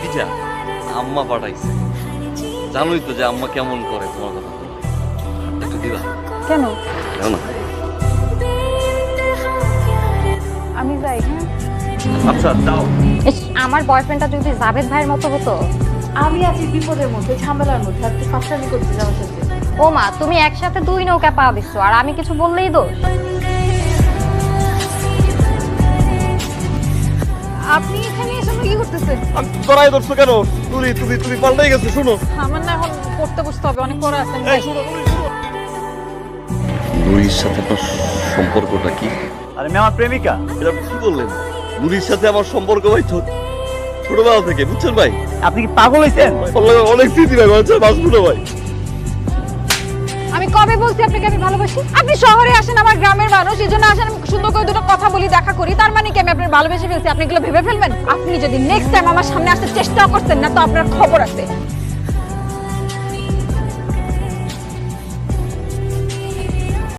পিঠা আম্মা পাঠাইছে। জানোই তো যে আম্মা কেমন করে তোমার কথা। একটু দিবা? কেন? দাও না। আমি যাই হ্যাঁ? আচ্ছা দাও। আমার বয়ফ্রেন্ডটা যদি জাভেদ ভাইয়ের মতো হতো? আমি আছি বিপদের মধ্যে ঝামেলার মধ্যে আর তুই ফাঁসানি করতে যাওয়ার সাথে। ও মা তুমি একসাথে দুই নৌকা পা দিচ্ছ আর আমি কিছু বললেই দোষ? এখানে কি করতেছেন তোরাই ধরছো কেন তুমি তুমি তুমি পাল্টাই গেছো শুনো আমার না এখন পড়তে বসতে হবে অনেক পড়া আছে এই শুনো নুরির সাথে আপনার সম্পর্কটা কি আরে আমার প্রেমিকা এটা আপনি কি বললেন নুরির সাথে আমার সম্পর্ক ভাই ছোটবেলা থেকে বুঝছেন ভাই আপনি কি পাগল হয়েছেন অনেক স্মৃতি ভাই বাঁচবো ভাই কবে বলছি আপনাকে আমি ভালোবাসি? আপনি শহরে আসেন, আমার গ্রামের মানুষ, এই জন্য আসেন সুন্দর করে দুটো কথা বলি, দেখা করি। তার মানে কি আমি আপনার ভালোবেসে ফেলছি? আপনি এগুলো ভেবে ফেলবেন? আপনি যদি নেক্সট টাইম আমার সামনে আসতে চেষ্টা করছেন না, তো আপনার খবর আছে।